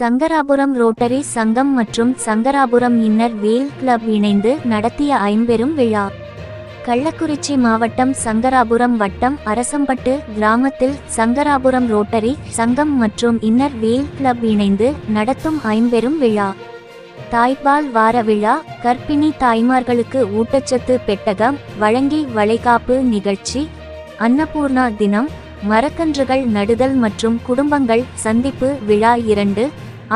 Sankarapuram rotary சங்கம் மற்றும் Sankarapuram inner வேல் club இணைந்து நடத்திய ஐம்பெரும் விழா. கள்ளக்குறிச்சி மாவட்டம் சங்கராபுரம் வட்டம் அரசம்பட்டு கிராமத்தில் சங்கராபுரம் ரோட்டரி சங்கம் மற்றும் இன்னர் வேல் கிளப் இணைந்து நடத்தும் ஐம்பெரும் விழா. தாய்ப்பால் வார விழா கர்ப்பிணி தாய்மார்களுக்கு ஊட்டச்சத்து பெட்டகம் வழங்கி வளைகாப்பு நிகழ்ச்சி அன்னபூர்ணா தினம் மரக்கன்றுகள் நடுதல் மற்றும் குடும்பங்கள் சந்திப்பு விழா இரண்டு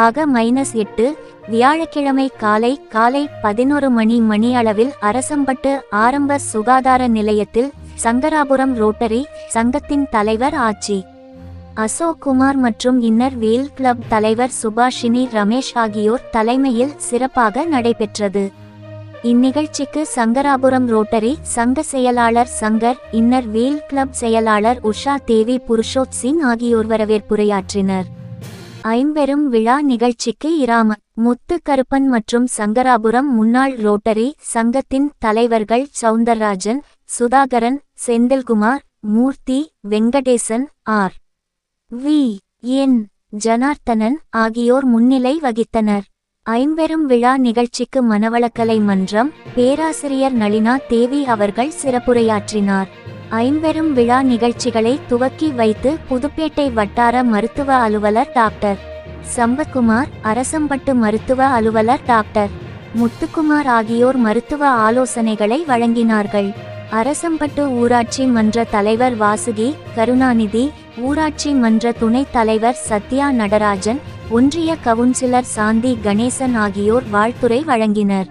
ஆக மைனஸ் எட்டு வியாழக்கிழமை காலை காலை பதினொரு மணி மணி அளவில் அரசம்பட்டு ஆரம்ப சுகாதார நிலையத்தில் சங்கராபுரம் ரோட்டரி சங்கத்தின் தலைவர் ஆட்சி. அசோக் குமார் மற்றும் இன்னர் வீல் கிளப் தலைவர் சுபாஷினி ரமேஷ் ஆகியோர் தலைமையில் சிறப்பாக நடைபெற்றது. இந்நிகழ்ச்சிக்கு சங்கராபுரம் ரோட்டரி சங்க செயலாளர் சங்கர் இன்னர் வீல் கிளப் செயலாளர் உஷா தேவி புருஷோத் சிங் ஆகியோர் வரவேற்புரையாற்றினர். ஐம்பெரும் விழா நிகழ்ச்சிக்கு இராம முத்து கருப்பன் மற்றும் சங்கராபுரம் முன்னாள் ரோட்டரி சங்கத்தின் தலைவர்கள் Soundararajan Sudhakaran Senthilkumar Murthy Venkatesan R. V. N. Janardhanan ஆகியோர் முன்னிலை வகித்தனர். ஐம்பெரும் விழா நிகழ்ச்சிக்கு மனவளக்கலை மன்றம் பேராசிரியர் நளினா தேவி அவர்கள் சிறப்புரையாற்றினார். ஐம்பெரும் விழா நிகழ்ச்சிகளை துவக்கி வைத்து புதுப்பேட்டை வட்டார மருத்துவ அலுவலர் டாக்டர் சம்பத்குமார் அரசம்பட்டு மருத்துவ அலுவலர் டாக்டர் முத்துக்குமார் ஆகியோர் மருத்துவ ஆலோசனைகளை வழங்கினார்கள். அரசம்பட்டு ஊராட்சி மன்ற தலைவர் வாசுகி கருணாநிதி ஊராட்சி மன்ற துணைத் தலைவர் சத்யா நடராஜன் ஒன்றிய கவுன்சிலர் சாந்தி கணேசன் ஆகியோர் வாழ்த்துரை வழங்கினர்.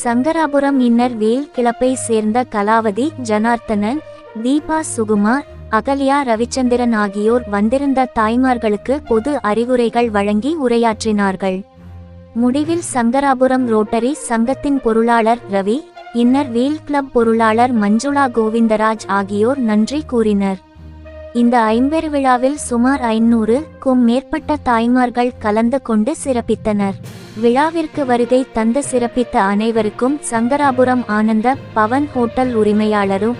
சங்கராபுரம் இன்னர் வேல் கிளப்பை சேர்ந்த கலாவதி ஜனார்த்தனன் தீபா சுகுமார் அகல்யா ரவிச்சந்திரன் ஆகியோர் வந்திருந்த தாய்மார்களுக்கு பொது அறிவுரைகள் வழங்கி உரையாற்றினார்கள். முடிவில் சங்கராபுரம் ரோட்டரி சங்கத்தின் பொருளாளர் ரவி இன்னர் வீல் கிளப் பொருளாளர் மஞ்சுளா கோவிந்தராஜ் ஆகியோர் நன்றி கூறினர். இந்த ஐம்பெரு விழாவில் சுமார் ஐநூறுக்கும் மேற்பட்ட தாய்மார்கள் கலந்து கொண்டு சிறப்பித்தனர். விழாவிற்கு வருகை தந்து சிறப்பித்த அனைவருக்கும் சங்கராபுரம் ஆனந்த பவன் ஹோட்டல் உரிமையாளரும்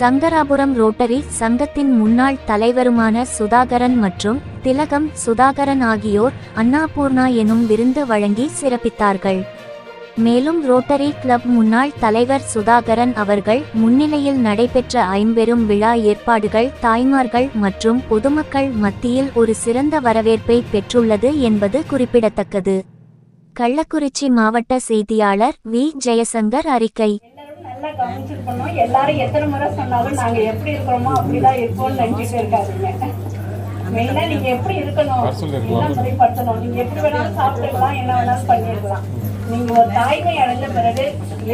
சங்கராபுரம் ரோட்டரி சங்கத்தின் முன்னாள் தலைவருமான சுதாகரன் மற்றும் திலகம் சுதாகரன் ஆகியோர் அன்னாபூர்ணா எனும் விருந்து வழங்கி சிறப்பித்தார்கள். மேலும் ரோட்டரி கிளப் முன்னாள் தலைவர் சுதாகரன் அவர்கள் முன்னிலையில் நடைபெற்ற ஐம்பெரும் விழா ஏற்பாடுகள் தாய்மார்கள் மற்றும் பொதுமக்கள் மத்தியில் ஒரு சிறந்த வரவேற்பை பெற்றுள்ளது என்பது குறிப்பிடத்தக்கது. கள்ளக்குறிச்சி மாவட்ட செய்தியாளர் வி. ஜெயசங்கர் அறிக்கை. எல்லாரும் நல்லா கவனிச்சிருக்கணும். எல்லாரும் எத்தனை முறை சொன்னாலும் நாங்க எப்படி இருக்கிறோமோ அப்படிதான் இருப்போம்னு நினைச்சிட்டு இருக்காதீங்க. மெயினா நீங்க எப்படி இருக்கணும்? எல்லாம் முறைப்படுத்தணும். நீங்க எப்படி வேணாலும் சாப்பிட்டுக்கலாம் என்ன வேணாலும் பண்ணிருக்கலாம். நீங்க ஒரு தாய்மை அடைஞ்ச பிறகு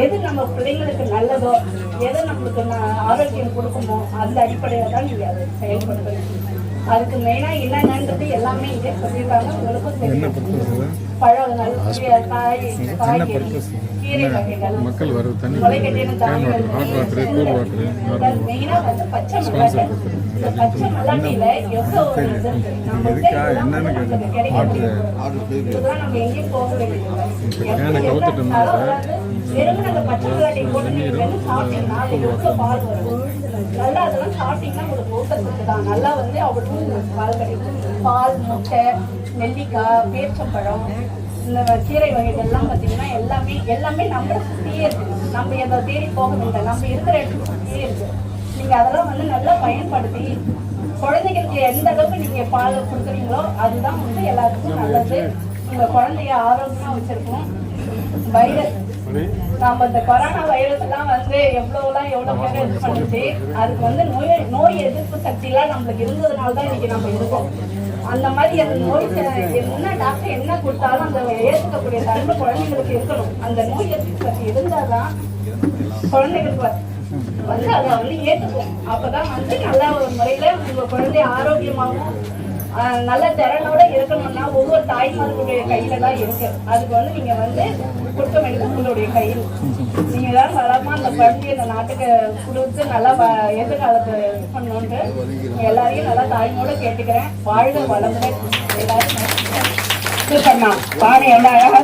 எது நம்ம பிள்ளைங்களுக்கு நல்லதோ எது நம்மளுக்கு ஆரோக்கியம் கொடுக்குமோ அந்த அடிப்படையில தான் நீங்க அதை செயல்படுத்த அதுக்கு மெயினா என்னென்னன்றது எல்லாமே இங்கே சொல்லியிருக்காங்க. உங்களுக்கும் தெரியும். பழங்கள் காய் காய்கறி கீரை வகைகள் மக்கள் வர தண்ணி மெயினா வந்து பச்சை மிளகாய் இந்த பச்சை மிளகாயில எவ்வளவு ஒரு இது இருக்கு. நம்ம எங்கேயும் போக வெறும் அந்த பச்சை மிளகாயை போட்டு சாப்பிட்டீங்கன்னா பால் வரும். நல்லா அதெல்லாம் சாப்பிட்டீங்கன்னா உங்களுக்கு ஊட்டச்சத்து தான். நல்லா வந்து அவ்வளவு பால் கிடைக்கும். பால் முட்டை நெல்லிக்காய் பேரிச்சம்பழம் இந்த கீரை வகைகள்லாம் பார்த்தீங்கன்னா எல்லாமே எல்லாமே நம்மளை சுற்றியே இருக்கு. நம்ம எதை தேடி போக வேண்டாம் நம்ம இருக்கிற இடத்துல சுற்றியே இருக்கு. நீங்கள் அதெல்லாம் வந்து நல்லா பயன்படுத்தி குழந்தைகளுக்கு எந்த அளவுக்கு நீங்கள் பால் கொடுக்குறீங்களோ அதுதான் வந்து எல்லாத்துக்கும் நல்லது. உங்க குழந்தைய ஆரோக்கியமா வச்சிருக்கோம். வைரஸ். நாம இந்த கொரோனா வைரஸ் எல்லாம் வந்து எவ்வளவுலாம் எவ்வளவு பேர் இது பண்ணுச்சு அதுக்கு வந்து நோய் நோய் எதிர்ப்பு சக்தி எல்லாம் நம்மளுக்கு இருந்ததுனால தான் இன்னைக்கு நம்ம இருக்கோம். அந்த மாதிரி அந்த நோய் என்ன டாக்டர் என்ன கொடுத்தாலும் அந்த ஏற்றுக்கக்கூடிய தன்மை குழந்தைங்களுக்கு இருக்கணும். அந்த நோய் எதிர்ப்பு சக்தி இருந்தாதான் குழந்தைகளுக்கு வந்து அதை வந்து ஏற்றுக்கும் அப்பதான் வந்து நல்ல ஒரு முறையில உங்க குழந்தை ஆரோக்கியமாகவும் நல்ல திறனோட இருக்கணும்னா ஒவ்வொரு தாய்மார்களுடைய கையில தான் இருக்கு. அதுக்கு வந்து நீங்க வந்து கொடுக்க எடுத்து உங்களுடைய கையில். நீங்க தான் வளமா அந்த குழந்தைய இந்த நாட்டுக்கு கொடுத்து நல்லா வ- எதிர்காலத்தை இது பண்ணணுன்ட்டு எல்லாரையும் நல்லா தாய்மோட கேட்டுக்கிறேன். வாழ்க வளமுடன். எல்லாரும் நன்றி. சூப்பர்மா பானை அழகா